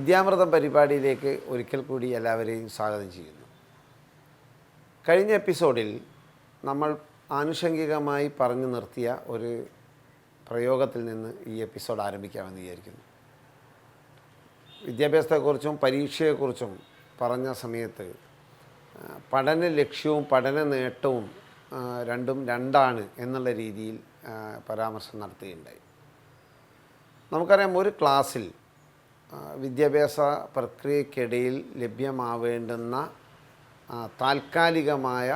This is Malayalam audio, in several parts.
വിദ്യാമൃതം പരിപാടിയിലേക്ക് ഒരിക്കൽ കൂടി എല്ലാവരെയും സ്വാഗതം ചെയ്യുന്നു. കഴിഞ്ഞ എപ്പിസോഡിൽ നമ്മൾ ആനുഷംഗികമായി പറഞ്ഞു നിർത്തിയ ഒരു പ്രയോഗത്തിൽ നിന്ന് ഈ എപ്പിസോഡ് ആരംഭിക്കാമെന്ന് വിചാരിക്കുന്നു. വിദ്യാഭ്യാസത്തെക്കുറിച്ചും പരീക്ഷയെക്കുറിച്ചും പറഞ്ഞ സമയത്ത് പഠന ലക്ഷ്യവും പഠന നേട്ടവും രണ്ടും രണ്ടാണ് എന്നുള്ള രീതിയിൽ പരാമർശം നടത്തുകയുണ്ടായി. നമുക്കറിയാം ഒരു ക്ലാസ്സിൽ വിദ്യാഭ്യാസ പ്രക്രിയക്കിടയിൽ ലഭ്യമാവേണ്ടുന്ന താൽക്കാലികമായ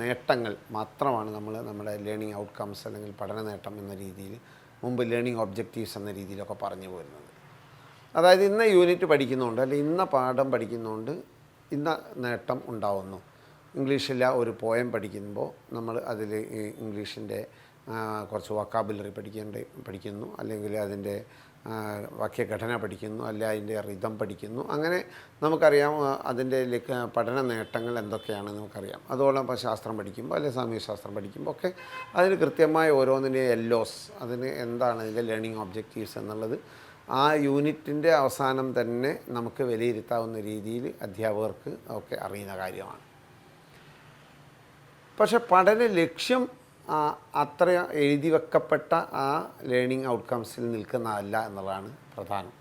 നേട്ടങ്ങൾ മാത്രമാണ് നമ്മൾ നമ്മുടെ ലേണിംഗ് ഔട്ട്കംസ് അല്ലെങ്കിൽ പഠന നേട്ടം എന്ന രീതിയിൽ മുമ്പ് ലേണിംഗ് ഒബ്ജക്റ്റീവ്സ് എന്ന രീതിയിലൊക്കെ പറഞ്ഞു പോരുന്നത്. അതായത് ഇന്ന യൂണിറ്റ് പഠിക്കുന്നുണ്ട് അല്ലെങ്കിൽ ഇന്ന പാഠം പഠിക്കുന്നുണ്ട് ഇന്ന നേട്ടം ഉണ്ടാവുന്നു. ഇംഗ്ലീഷിലെ ഒരു പോയം പഠിക്കുമ്പോൾ നമ്മൾ അതിൽ ഇംഗ്ലീഷിന്റെ കുറച്ച് വക്കാബുലറി പഠിക്കേണ്ട പഠിക്കുന്നു. അല്ലെങ്കിൽ അതിന്റെ വാക്യഘടന പഠിക്കുന്നു അല്ല അതിന്റെ റിതം പഠിക്കുന്നു. അങ്ങനെ നമുക്കറിയാം അതിന്റെ പഠന നേട്ടങ്ങൾ എന്തൊക്കെയാണെന്ന് നമുക്കറിയാം. അതോടൊപ്പം ഇപ്പോൾ ശാസ്ത്രം പഠിക്കുമ്പോൾ അല്ലെങ്കിൽ സാമൂഹ്യശാസ്ത്രം പഠിക്കുമ്പോൾ ഒക്കെ അതിന് കൃത്യമായ ഓരോന്നിന്റെ എല്ലോസ് അതിന് എന്താണ് അതിന്റെ ലേണിംഗ് ഒബ്ജക്റ്റീവ്സ് എന്നുള്ളത് ആ യൂണിറ്റിന്റെ അവസാനം തന്നെ നമുക്ക് വിലയിരുത്താവുന്ന രീതിയിൽ അധ്യാപകർക്ക് ഒക്കെ അറിയുന്ന കാര്യമാണ്. പക്ഷെ പഠന ലക്ഷ്യം അത്ര എഴുതി വെക്കപ്പെട്ട ആ ലേണിംഗ് ഔട്ട്കംസിൽ നിൽക്കുന്നതല്ല എന്നുള്ളതാണ് പ്രധാനം.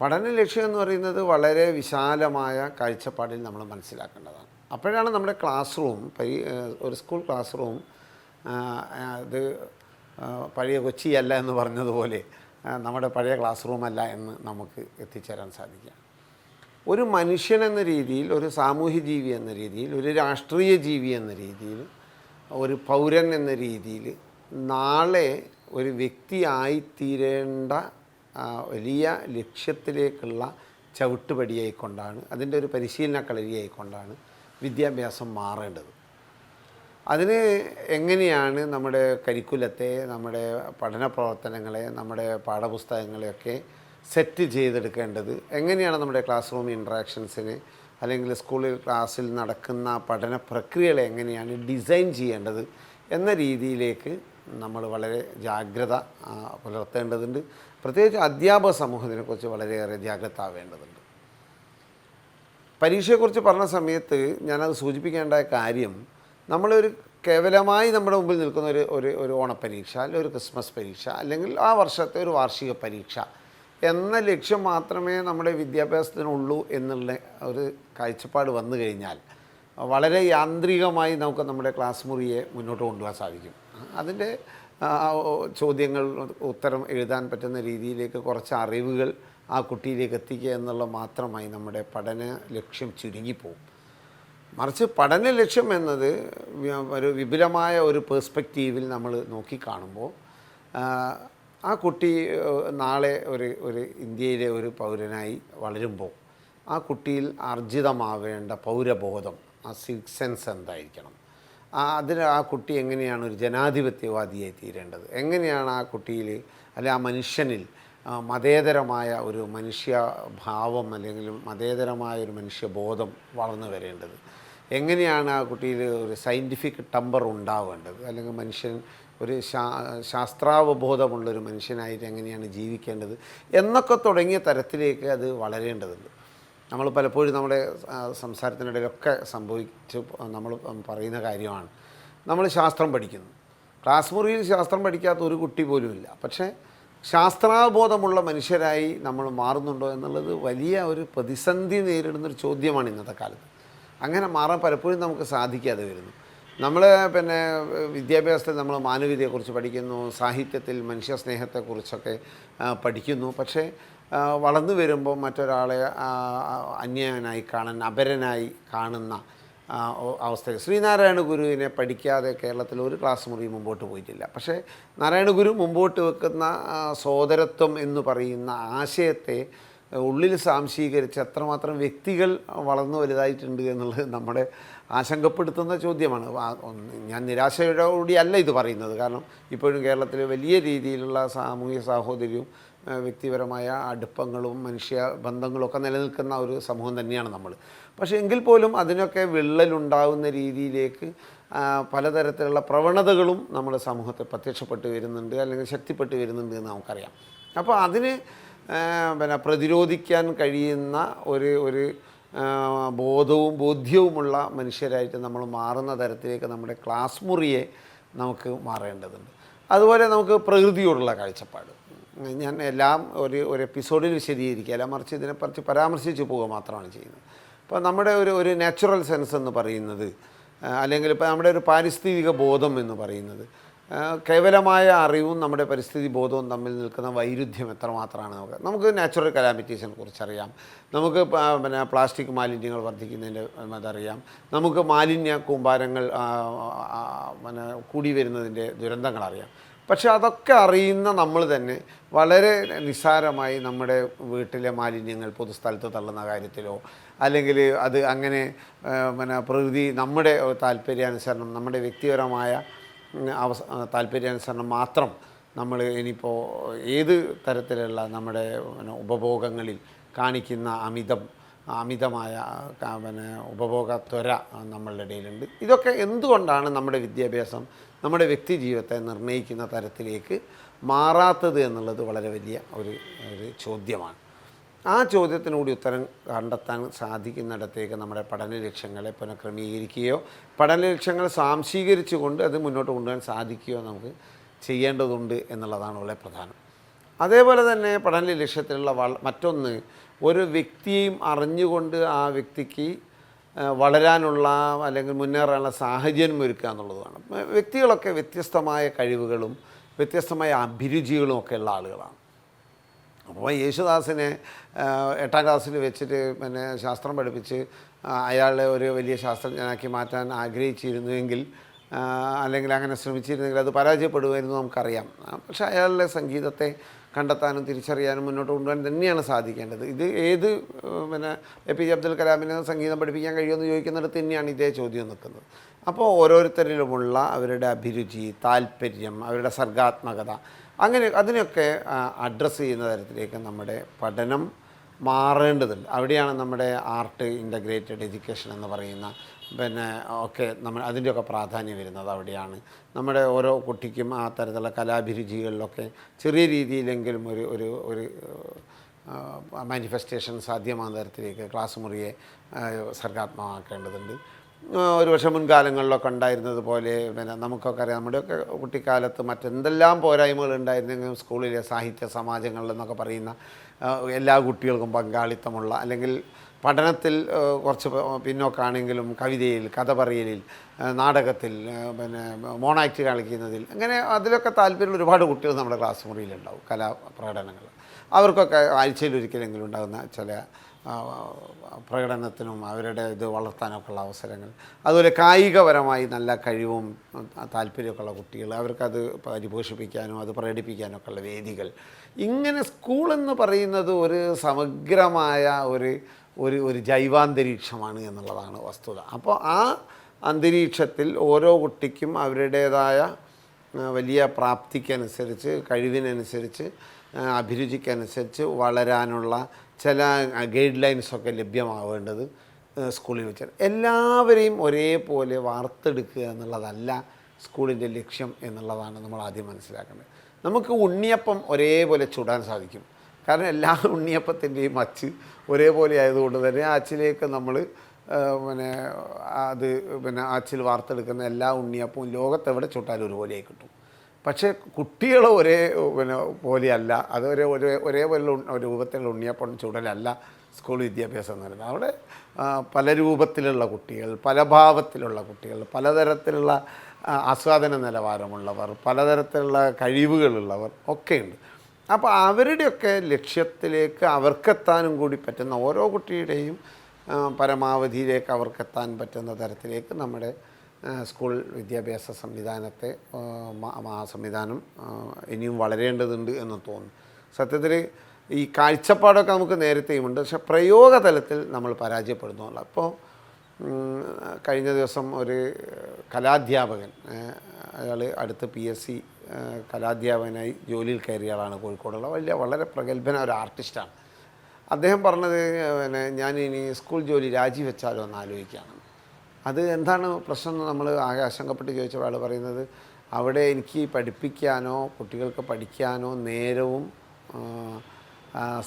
പഠന ലക്ഷ്യം എന്ന് പറയുന്നത് വളരെ വിശാലമായ കാഴ്ചപ്പാടിൽ നമ്മൾ മനസ്സിലാക്കേണ്ടതാണ്. അപ്പോഴാണ് നമ്മുടെ ക്ലാസ് റൂം പരി ഒരു സ്കൂൾ ക്ലാസ് റൂം അത് പഴയ കൊച്ചിയല്ല എന്ന് പറഞ്ഞതുപോലെ നമ്മുടെ പഴയ ക്ലാസ് റൂമല്ല എന്ന് നമുക്ക് എത്തിച്ചേരാൻ സാധിക്കുക. ഒരു മനുഷ്യൻ എന്ന രീതിയിൽ ഒരു സാമൂഹ്യ ജീവി എന്ന രീതിയിൽ ഒരു രാഷ്ട്രീയ ജീവി എന്ന രീതിയിൽ ഒരു പൗരൻ എന്ന രീതിയിൽ നാളെ ഒരു വ്യക്തിയായിത്തീരേണ്ട തീരേണ്ട വലിയ ലക്ഷ്യത്തിലേക്കുള്ള ചവിട്ടുപടിയായിക്കൊണ്ടാണ് അതിന്റെ ഒരു പരിശീലന കളരിയായിക്കൊണ്ടാണ് വിദ്യാഭ്യാസം മാറേണ്ടത്. അതിന് എങ്ങനെയാണ് നമ്മുടെ കരിക്കുലത്തെ നമ്മുടെ പഠന പ്രവർത്തനങ്ങളെ നമ്മുടെ പാഠപുസ്തകങ്ങളെയൊക്കെ സെറ്റ് ചെയ്തെടുക്കേണ്ടത്? എങ്ങനെയാണ് നമ്മുടെ ക്ലാസ് റൂം ഇൻട്രാക്ഷൻസിന് അല്ലെങ്കിൽ സ്കൂളിൽ ക്ലാസ്സിൽ നടക്കുന്ന പഠന പ്രക്രിയകളെ എങ്ങനെയാണ് ഡിസൈൻ ചെയ്യേണ്ടത് എന്ന രീതിയിലേക്ക് നമ്മൾ വളരെ ജാഗ്രത പുലർത്തേണ്ടതുണ്ട്. പ്രത്യേകിച്ച് അധ്യാപക സമൂഹത്തിനെക്കുറിച്ച് വളരെയേറെ ജാഗ്രത ആവേണ്ടതുണ്ട് പരീക്ഷയെക്കുറിച്ച് പറഞ്ഞ സമയത്ത് ഞാനത് സൂചിപ്പിക്കേണ്ട കാര്യം നമ്മളൊരു കേവലമായി നമ്മുടെ മുമ്പിൽ നിൽക്കുന്ന ഒരു ഒരു ഒരു ഓണപ്പരീക്ഷ അല്ലെങ്കിൽ ഒരു ക്രിസ്മസ് പരീക്ഷ അല്ലെങ്കിൽ ആ വർഷത്തെ ഒരു വാർഷിക പരീക്ഷ എന്ന ലക്ഷ്യം മാത്രമേ നമ്മുടെ വിദ്യാഭ്യാസത്തിനുള്ളൂ എന്നുള്ള ഒരു കാഴ്ചപ്പാട് വന്നു കഴിഞ്ഞാൽ വളരെ യാന്ത്രികമായി നമുക്ക് നമ്മുടെ ക്ലാസ് മുറിയെ മുന്നോട്ട് കൊണ്ടുപോകാൻ സാധിക്കും. അതിന്റെ ചോദ്യങ്ങൾ ഉത്തരം എഴുതാൻ പറ്റുന്ന രീതിയിലേക്ക് കുറച്ച് അറിവുകൾ ആ കുട്ടിയിലേക്ക് എത്തിക്കുക എന്നുള്ള മാത്രമായി നമ്മുടെ പഠന ലക്ഷ്യം ചുരുങ്ങിപ്പോവും. മറിച്ച് പഠന ലക്ഷ്യം എന്നത് ഒരു വിപുലമായ ഒരു പേഴ്സ്പെക്റ്റീവിൽ നമ്മൾ നോക്കിക്കാണുമ്പോൾ ആ, കുട്ടി നാളെ ഒരു ഒരു ഇന്ത്യയിലെ ഒരു പൗരനായി വളരുമ്പോൾ ആ കുട്ടിയിൽ അർജിതമാവേണ്ട പൗരബോധം ആ സിക്സ് സെൻസ് എന്തായിരിക്കണം? അതിന് ആ കുട്ടി എങ്ങനെയാണ് ഒരു ജനാധിപത്യവാദിയായി തീരേണ്ടത്? എങ്ങനെയാണ് ആ കുട്ടിയിൽ അല്ലെ ആ മനുഷ്യനിൽ മതേതരമായ ഒരു മനുഷ്യഭാവം അല്ലെങ്കിൽ മതേതരമായ ഒരു മനുഷ്യബോധം വളർന്നു വരേണ്ടത്? എങ്ങനെയാണ് ആ കുട്ടിയിൽ ഒരു സയന്റിഫിക് ടമ്പർ ഉണ്ടാവേണ്ടത്? അല്ലെങ്കിൽ മനുഷ്യൻ ഒരു ശാ ശാസ്ത്രാവബോധമുള്ളൊരു മനുഷ്യനായിട്ട് എങ്ങനെയാണ് ജീവിക്കേണ്ടത് എന്നൊക്കെ തുടങ്ങിയ തരത്തിലേക്ക് അത് വളരേണ്ടതുണ്ട്. നമ്മൾ പലപ്പോഴും നമ്മുടെ സംസാരത്തിനിടയിലൊക്കെ സംഭവിച്ച് നമ്മൾ പറയുന്ന കാര്യമാണ്. നമ്മൾ ശാസ്ത്രം പഠിക്കുന്നു. ക്ലാസ് മുറിയിൽ ശാസ്ത്രം പഠിക്കാത്ത ഒരു കുട്ടി പോലുമില്ല. പക്ഷേ ശാസ്ത്രാബോധമുള്ള മനുഷ്യരായി നമ്മൾ മാറുന്നുണ്ടോ എന്നുള്ളത് വലിയ ഒരു പ്രതിസന്ധി നേരിടുന്നൊരു ചോദ്യമാണ് ഇന്നത്തെ കാലത്ത്. അങ്ങനെ മാറാൻ പലപ്പോഴും നമുക്ക് സാധിക്കാതെ വരുന്നു. നമ്മൾ പിന്നെ വിദ്യാഭ്യാസത്തിൽ നമ്മൾ മാനവികതയെക്കുറിച്ച് പഠിക്കുന്നു സാഹിത്യത്തിൽ മനുഷ്യ സ്നേഹത്തെക്കുറിച്ചൊക്കെ ആ, പഠിക്കുന്നു. പക്ഷേ വളർന്നു വരുമ്പോൾ മറ്റൊരാളെ അന്യനായി കാണാൻ അപരനായി കാണുന്ന അവസ്ഥയിൽ. അവസ്ഥ ശ്രീനാരായണ ഗുരുവിനെ പഠിക്കാതെ കേരളത്തിൽ ഒരു ക്ലാസ് മുറി മുമ്പോട്ട് പോയിട്ടില്ല. പക്ഷേ നാരായണ ഗുരു മുമ്പോട്ട് വെക്കുന്ന സോദരത്വം എന്ന് പറയുന്ന ആശയത്തെ ഉള്ളിൽ സാംശീകരിച്ച് എത്രമാത്രം വ്യക്തികൾ വളർന്നു വലുതായിട്ടുണ്ട് എന്നുള്ളത് നമ്മുടെ ആശങ്കപ്പെടുത്തുന്ന ചോദ്യമാണ്. ഞാൻ നിരാശയോടുകൂടിയല്ല ഇത് പറയുന്നത്. കാരണം ഇപ്പോഴും കേരളത്തിൽ വലിയ രീതിയിലുള്ള സാമൂഹ്യ സാഹോദര്യവും വ്യക്തിപരമായ അടുപ്പങ്ങളും മനുഷ്യ ബന്ധങ്ങളൊക്കെ നിലനിൽക്കുന്ന ഒരു സമൂഹം തന്നെയാണ് നമ്മൾ പക്ഷേ എങ്കിൽ പോലും അതിനൊക്കെ വിള്ളലുണ്ടാകുന്ന രീതിയിലേക്ക് പലതരത്തിലുള്ള പ്രവണതകളും നമ്മുടെ സമൂഹത്തെ പ്രത്യക്ഷപ്പെട്ട് വരുന്നുണ്ട് അല്ലെങ്കിൽ ശക്തിപ്പെട്ട് വരുന്നുണ്ട് എന്ന് നമുക്കറിയാം. അപ്പോൾ അതിന് പിന്നെ പ്രതിരോധിക്കാൻ കഴിയുന്ന ഒരു ഒരു ബോധവും ബോധ്യവുമുള്ള മനുഷ്യരായിട്ട് നമ്മൾ മാറുന്ന തരത്തിലേക്ക് നമ്മുടെ ക്ലാസ് മുറിയെ നമുക്ക് മാറേണ്ടതുണ്ട്. അതുപോലെ നമുക്ക് പ്രകൃതിയോടുള്ള കാഴ്ചപ്പാട്. ഞാൻ എല്ലാം ഒരു ഒരു എപ്പിസോഡിൽ വിശദീകരിക്കുകയല്ല മറിച്ച് ഇതിനെക്കുറിച്ച് പരാമർശിച്ച് പോവുക മാത്രമാണ് ചെയ്യുന്നത്. അപ്പോൾ നമ്മുടെ ഒരു ഒരു നാച്ചുറൽ സെൻസ് എന്ന് പറയുന്നത് അല്ലെങ്കിൽ ഇപ്പോൾ നമ്മുടെ ഒരു പാരിസ്ഥിതിക ബോധം എന്ന് പറയുന്നത് കേവലമായ അറിവും നമ്മുടെ പരിസ്ഥിതി ബോധവും തമ്മിൽ നിൽക്കുന്ന വൈരുദ്ധ്യം എത്രമാത്രമാണ് നമുക്ക്? നമുക്ക് നാച്ചുറൽ കലാമിറ്റീസിനെ കുറിച്ചറിയാം. നമുക്ക് പിന്നെ പ്ലാസ്റ്റിക് മാലിന്യങ്ങൾ വർദ്ധിക്കുന്നതിന്റെ അതറിയാം. നമുക്ക് മാലിന്യ കൂമ്പാരങ്ങൾ പിന്നെ കൂടി വരുന്നതിന്റെ ദുരന്തങ്ങൾ അറിയാം പക്ഷെ അതൊക്കെ അറിയുന്ന നമ്മൾ തന്നെ വളരെ നിസ്സാരമായി നമ്മുടെ വീട്ടിലെ മാലിന്യങ്ങൾ പൊതുസ്ഥലത്ത് തള്ളുന്ന കാര്യത്തിലോ അല്ലെങ്കിൽ അത് അങ്ങനെ പിന്നെ പ്രകൃതി നമ്മുടെ താല്പര്യാനുസരണം നമ്മുടെ വ്യക്തിപരമായ അവസ താല്പര്യാനുസരണം മാത്രം നമ്മൾ ഇനിയിപ്പോൾ ഏത് തരത്തിലുള്ള നമ്മുടെ ഉപഭോഗങ്ങളിൽ കാണിക്കുന്ന അമിതം അമിതമായ പിന്നെ ഉപഭോഗ ത്വര നമ്മളുടെ ഇടയിലുണ്ട്. ഇതൊക്കെ എന്തുകൊണ്ടാണ് നമ്മുടെ വിദ്യാഭ്യാസം നമ്മുടെ വ്യക്തി ജീവിതത്തെ നിർണയിക്കുന്ന തരത്തിലേക്ക് മാറാത്തത് എന്നുള്ളത് വളരെ വലിയ ഒരു ഒരു ചോദ്യമാണ്. ആ ചോദ്യത്തിന് കൂടി ഉത്തരം കണ്ടെത്താൻ സാധിക്കുന്നിടത്തേക്ക് നമ്മുടെ പഠന ലക്ഷ്യങ്ങളെ പുനഃക്രമീകരിക്കുകയോ പഠന ലക്ഷ്യങ്ങൾ സ്വാംശീകരിച്ചുകൊണ്ട് അത് മുന്നോട്ട് കൊണ്ടുപോകാൻ സാധിക്കുകയോ നമുക്ക് ചെയ്യേണ്ടതുണ്ട് എന്നുള്ളതാണ് വളരെ പ്രധാനം. അതേപോലെ തന്നെ പഠന ലക്ഷ്യത്തിലുള്ള മറ്റൊന്ന് ഒരു വ്യക്തിയെയും അറിഞ്ഞുകൊണ്ട് ആ വ്യക്തിക്ക് വളരാനുള്ള അല്ലെങ്കിൽ മുന്നേറാനുള്ള സാഹചര്യം ഒരുക്കുക എന്നുള്ളതാണ് വ്യക്തികളൊക്കെ വ്യത്യസ്തമായ കഴിവുകളും വ്യത്യസ്തമായ അഭിരുചികളും ഒക്കെ ഉള്ള ആളുകളാണ്. അപ്പോൾ യേശുദാസിനെ എട്ടാം ക്ലാസ്സിൽ വെച്ചിട്ട് പിന്നെ ശാസ്ത്രം പഠിപ്പിച്ച് അയാളെ ഒരു വലിയ ശാസ്ത്രജ്ഞനാക്കി മാറ്റാൻ ആഗ്രഹിച്ചിരുന്നുവെങ്കിൽ അല്ലെങ്കിൽ അങ്ങനെ ശ്രമിച്ചിരുന്നെങ്കിൽ അത് പരാജയപ്പെടുമായിരുന്നു നമുക്കറിയാം. പക്ഷേ അയാളുടെ സംഗീതത്തെ കണ്ടെത്താനും തിരിച്ചറിയാനും മുന്നോട്ട് കൊണ്ടുപോകാൻ തന്നെയാണ് സാധിക്കേണ്ടത്. ഇത് ഏത് പിന്നെ എ പി ജെ അബ്ദുൽ കലാമിന് സംഗീതം പഠിപ്പിക്കാൻ കഴിയുമെന്ന് ചോദിക്കുന്നിടത്ത് തന്നെയാണ് ഇതേ ചോദ്യം നിൽക്കുന്നത്. അപ്പോൾ ഓരോരുത്തരിലുമുള്ള അവരുടെ അഭിരുചി താല്പര്യം അവരുടെ സർഗാത്മകത അങ്ങനെ അതിനൊക്കെ അഡ്രസ്സ് ചെയ്യുന്ന തരത്തിലേക്ക് നമ്മുടെ പഠനം മാറേണ്ടതുണ്ട്. അവിടെയാണ് നമ്മുടെ ആർട്ട് ഇന്റഗ്രേറ്റഡ് എഡ്യൂക്കേഷൻ എന്ന് പറയുന്ന പിന്നെ ഒക്കെ നമ്മൾ അതിന്റെയൊക്കെ പ്രാധാന്യം വരുന്നത് അവിടെയാണ്. നമ്മുടെ ഓരോ കുട്ടിക്കും ആ തരത്തിലുള്ള കലാഭിരുചികളിലൊക്കെ ചെറിയ രീതിയിലെങ്കിലും ഒരു ഒരു ഒരു മാനിഫെസ്റ്റേഷൻ സാധ്യമാകുന്ന തരത്തിലേക്ക് ക്ലാസ് മുറിയെ സർഗാത്മകമാക്കേണ്ടതുണ്ട്. ഒരു വർഷം മുൻകാലങ്ങളിലൊക്കെ ഉണ്ടായിരുന്നത് പോലെ പിന്നെ നമുക്കൊക്കെ അറിയാം നമ്മുടെയൊക്കെ കുട്ടിക്കാലത്ത് മറ്റെന്തെല്ലാം പോരായ്മകൾ ഉണ്ടായിരുന്നെങ്കിലും സ്കൂളിലെ സാഹിത്യ സമാജങ്ങളിലെന്നൊക്കെ പറയുന്ന എല്ലാ കുട്ടികൾക്കും പങ്കാളിത്തമുള്ള അല്ലെങ്കിൽ പഠനത്തിൽ കുറച്ച് പിന്നോക്കാണെങ്കിലും കവിതയിൽ കഥ പറയലിൽ നാടകത്തിൽ പിന്നെ മോണാക്ട് കളിക്കുന്നതിൽ അങ്ങനെ അതിലൊക്കെ താല്പര്യമുള്ള ഒരുപാട് കുട്ടികൾ നമ്മുടെ ക്ലാസ് മുറിയിലുണ്ടാവും കലാപ്രകടനങ്ങൾ. അവർക്കൊക്കെ ആഴ്ചയിൽ ഒരിക്കലെങ്കിലും ഉണ്ടാകുന്ന ചില പ്രകടനത്തിനും അവരുടെ ഇത് വളർത്താനൊക്കെ ഉള്ള അവസരങ്ങൾ. അതുപോലെ കായികപരമായി നല്ല കഴിവും താല്പര്യമൊക്കെ ഉള്ള കുട്ടികൾ അവർക്കത് പരിപോഷിപ്പിക്കാനും അത് പ്രകടിപ്പിക്കാനും ഒക്കെ ഉള്ള വേദികൾ. ഇങ്ങനെ സ്കൂൾ എന്ന് പറയുന്നത് ഒരു സമഗ്രമായ ഒരു ഒരു ഒരു ജൈവാന്തരീക്ഷമാണ് എന്നുള്ളതാണ് വസ്തുത. അപ്പോൾ ആ അന്തരീക്ഷത്തിൽ ഓരോ കുട്ടിക്കും അവരുടേതായ വലിയ പ്രാപ്തിക്കനുസരിച്ച് കഴിവിനനുസരിച്ച് അഭിരുചിക്കനുസരിച്ച് വളരാനുള്ള ചില ഗൈഡ് ലൈൻസൊക്കെ ലഭ്യമാവേണ്ടത് സ്കൂളിൽ വെച്ചാണ്. എല്ലാവരെയും ഒരേപോലെ വാർത്തെടുക്കുക എന്നുള്ളതല്ല സ്കൂളിന്റെ ലക്ഷ്യം എന്നുള്ളതാണ് നമ്മൾ ആദ്യം മനസ്സിലാക്കേണ്ടത്. നമുക്ക് ഉണ്ണിയപ്പം ഒരേപോലെ ചുടാൻ സാധിക്കും. കാരണം എല്ലാ ഉണ്ണിയപ്പത്തിന്റെയും അച്ച് ഒരേപോലെ ആയതുകൊണ്ട് തന്നെ അച്ചിലേക്ക് നമ്മൾ പിന്നെ അത് പിന്നെ അച്ചിൽ വാർത്തെടുക്കുന്ന എല്ലാ ഉണ്ണിയപ്പവും ലോകത്തെവിടെ ചുട്ടാലും ഒരുപോലെയായി കിട്ടും. പക്ഷേ കുട്ടികൾ ഒരേ പിന്നെ പോലെയല്ല. അത് ഒരേ ഒരേ ഒരേപോലെ രൂപത്തിലുള്ള ഉണ്ണിയപ്പം ചുടലല്ല സ്കൂൾ വിദ്യാഭ്യാസം എന്ന് പറയുന്നത് അവിടെ പല രൂപത്തിലുള്ള കുട്ടികൾ പല ഭാവത്തിലുള്ള കുട്ടികൾ പലതരത്തിലുള്ള ആസ്വാദന നിലവാരമുള്ളവർ പലതരത്തിലുള്ള കഴിവുകളുള്ളവർ ഒക്കെയുണ്ട്. അപ്പോൾ അവരുടെയൊക്കെ ലക്ഷ്യത്തിലേക്ക് അവർക്കെത്താനും കൂടി പറ്റുന്ന ഓരോ കുട്ടിയുടെയും പരമാവധിയിലേക്ക് അവർക്കെത്താൻ പറ്റുന്ന തരത്തിലേക്ക് നമ്മുടെ സ്കൂൾ വിദ്യാഭ്യാസ സംവിധാനത്തെ ആ, സംവിധാനം ഇനിയും വളരേണ്ടതുണ്ട് എന്ന് തോന്നുന്നു. സത്യത്തിൽ ഈ കാഴ്ചപ്പാടൊക്കെ നമുക്ക് നേരത്തെയുമുണ്ട് പക്ഷെ പ്രയോഗതലത്തിൽ നമ്മൾ പരാജയപ്പെടുന്നുള്ള അപ്പോൾ കഴിഞ്ഞ ദിവസം ഒരു കലാധ്യാപകൻ അയാൾ അടുത്ത് പി എസ് സി കലാധ്യാപകനായി ജോലിയിൽ കയറിയ ആളാണ് കോഴിക്കോടുള്ള വലിയ വളരെ പ്രഗത്ഭന ഒരു ആർട്ടിസ്റ്റാണ്. അദ്ദേഹം പറഞ്ഞത് പിന്നെ ഞാൻ ഇനി സ്കൂൾ ജോലി രാജിവെച്ചാലോ എന്ന് ആലോചിക്കുകയാണ്. അത് എന്താണ് പ്രശ്നം എന്ന് നമ്മൾ ആകെ ആശങ്കപ്പെട്ട് ചോദിച്ചപ്പോൾ ആൾ പറയുന്നത് അവിടെ എനിക്ക് പഠിപ്പിക്കാനോ കുട്ടികൾക്ക് പഠിക്കാനോ നേരവും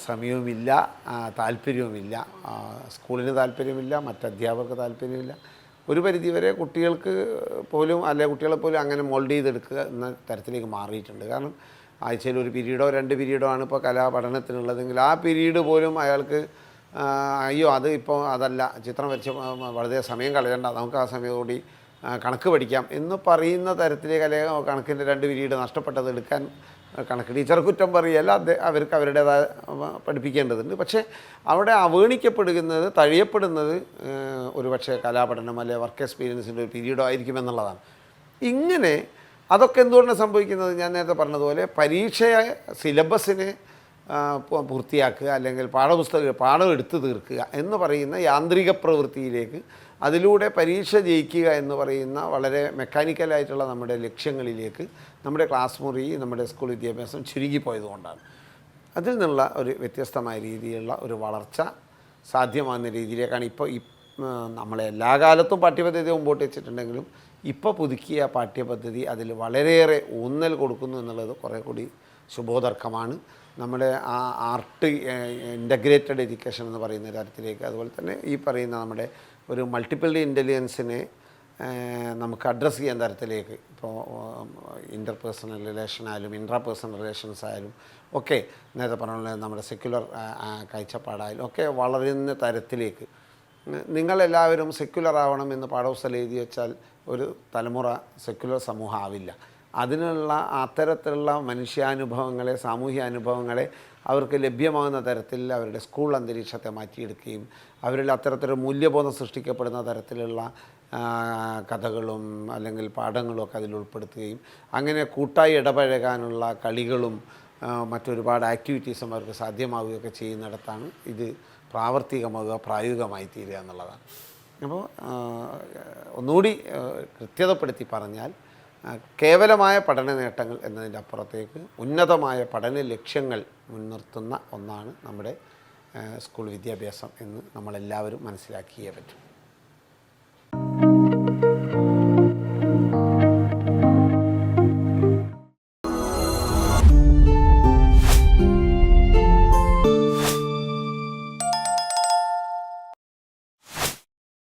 സമയവുമില്ല താല്പര്യവുമില്ല. സ്കൂളിന് താല്പര്യമില്ല മറ്റധ്യാപകർക്ക് താല്പര്യമില്ല. ഒരു പരിധിവരെ കുട്ടികൾക്ക് പോലും അല്ലെ കുട്ടികളെ പോലും അങ്ങനെ മോൾഡ് ചെയ്തെടുക്കുക എന്ന തരത്തിലേക്ക് മാറിയിട്ടുണ്ട്. കാരണം ആഴ്ചയിൽ ഒരു പീരീഡോ രണ്ട് പീരീഡോ ആണ് ഇപ്പോൾ കലാപഠനത്തിനുള്ളതെങ്കിൽ ആ പീരീഡ് പോലും അയാൾക്ക് അയ്യോ അത് ഇപ്പോൾ അതല്ല. ചിത്രം വരച്ച് വളരെ സമയം കളയണ്ട. നമുക്ക് ആ സമയം കൂടി കണക്ക് പഠിക്കാം എന്ന് പറയുന്ന തരത്തിലേക്ക് അല്ലെങ്കിൽ കണക്കിന്റെ രണ്ട് പിരീഡ് നഷ്ടപ്പെട്ടത് എടുക്കാൻ കണക്ക് ടീച്ചർ കുറ്റം പറയല്ല. അവർക്ക് അവരുടേതായ പഠിപ്പിക്കേണ്ടതുണ്ട്. പക്ഷേ അവിടെ അവഗണിക്കപ്പെടുന്നത് തഴിയപ്പെടുന്നത് ഒരുപക്ഷെ കലാപഠനം അല്ലെങ്കിൽ വർക്ക് എക്സ്പീരിയൻസിന്റെ ഒരു പീരീഡോ ആയിരിക്കും എന്നുള്ളതാണ്. ഇങ്ങനെ അതൊക്കെ എന്തുകൊണ്ടാണ് സംഭവിക്കുന്നത്? ഞാൻ നേരത്തെ പറഞ്ഞതുപോലെ പരീക്ഷയെ സിലബസിനെ പൂർത്തിയാക്കുക അല്ലെങ്കിൽ പാഠപുസ്തക പാഠം എടുത്തു തീർക്കുക എന്ന് പറയുന്ന യാന്ത്രിക പ്രവൃത്തിയിലേക്ക് അതിലൂടെ പരീക്ഷ ജയിക്കുക എന്ന് പറയുന്ന വളരെ മെക്കാനിക്കലായിട്ടുള്ള നമ്മുടെ ലക്ഷ്യങ്ങളിലേക്ക് നമ്മുടെ ക്ലാസ് മുറി നമ്മുടെ സ്കൂൾ വിദ്യാഭ്യാസം ചുരുങ്ങിപ്പോയതുകൊണ്ടാണ് അതിൽ നിന്നുള്ള ഒരു വ്യത്യസ്തമായ രീതിയിലുള്ള ഒരു വളർച്ച സാധ്യമാകുന്ന രീതിയിലേക്കാണ് ഇപ്പോൾ ഈ നമ്മളെ എല്ലാ കാലത്തും പാഠ്യപദ്ധതി മുമ്പോട്ട് വെച്ചിട്ടുണ്ടെങ്കിലും ഇപ്പോൾ പുതുക്കിയ പാഠ്യപദ്ധതി അതിൽ വളരെയേറെ ഊന്നൽ കൊടുക്കുന്നു എന്നുള്ളത് കുറേ കൂടി ശുഭോദർക്കമാണ് നമ്മുടെ ആ ആർട്ട് ഇന്റഗ്രേറ്റഡ് എഡ്യൂക്കേഷൻ എന്ന് പറയുന്ന തരത്തിലേക്ക് അതുപോലെ തന്നെ ഈ പറയുന്ന നമ്മുടെ ഒരു മൾട്ടിപ്പിൾ ഇന്റലിജൻസിനെ നമുക്ക് അഡ്രസ്സ് ചെയ്യാൻ തരത്തിലേക്ക് ഇപ്പോൾ ഇന്റർപേഴ്സണൽ റിലേഷൻ ആയാലും ഇൻട്രാപേഴ്സണൽ റിലേഷൻസ് ആയാലും ഒക്കെ നേരത്തെ പറഞ്ഞ നമ്മുടെ സെക്യുലർ കാഴ്ചപ്പാടായാലും ഒക്കെ വളരുന്ന തരത്തിലേക്ക്. നിങ്ങളെല്ലാവരും സെക്യുലർ ആവണം എന്ന് പാഠപുസ്തകം എഴുതി വെച്ചാൽ ഒരു തലമുറ സെക്യുലർ സമൂഹം ആവില്ല. അതിനുള്ള അത്തരത്തിലുള്ള മനുഷ്യാനുഭവങ്ങളെ സാമൂഹ്യ അനുഭവങ്ങളെ അവർക്ക് ലഭ്യമാകുന്ന തരത്തിൽ അവരുടെ സ്കൂൾ അന്തരീക്ഷത്തെ മാറ്റിയെടുക്കുകയും അവരിൽ അത്തരത്തിലൊരു മൂല്യബോധം സൃഷ്ടിക്കപ്പെടുന്ന തരത്തിലുള്ള കഥകളും അല്ലെങ്കിൽ പാഠങ്ങളും ഒക്കെ അതിൽ ഉൾപ്പെടുത്തുകയും അങ്ങനെ കൂട്ടായി ഇടപഴകാനുള്ള കളികളും മറ്റൊരുപാട് ആക്ടിവിറ്റീസും അവർക്ക് സാധ്യമാവുകയൊക്കെ ചെയ്യുന്നിടത്താണ് ഇത് പ്രാവർത്തികമാവുക പ്രായോഗികമായി തീരുക എന്നുള്ളതാണ്. അപ്പോൾ ഒന്നുകൂടി കൃത്യതപ്പെടുത്തി പറഞ്ഞാൽ കേവലമായ പഠന നേട്ടങ്ങൾ എന്നതിന്റെ അപ്പുറത്തേക്ക് ഉന്നതമായ പഠന ലക്ഷ്യങ്ങൾ മുൻനിർത്തുന്ന ഒന്നാണ് നമ്മുടെ സ്കൂൾ വിദ്യാഭ്യാസം എന്ന് നമ്മളെല്ലാവരും മനസ്സിലാക്കിയേ പറ്റും.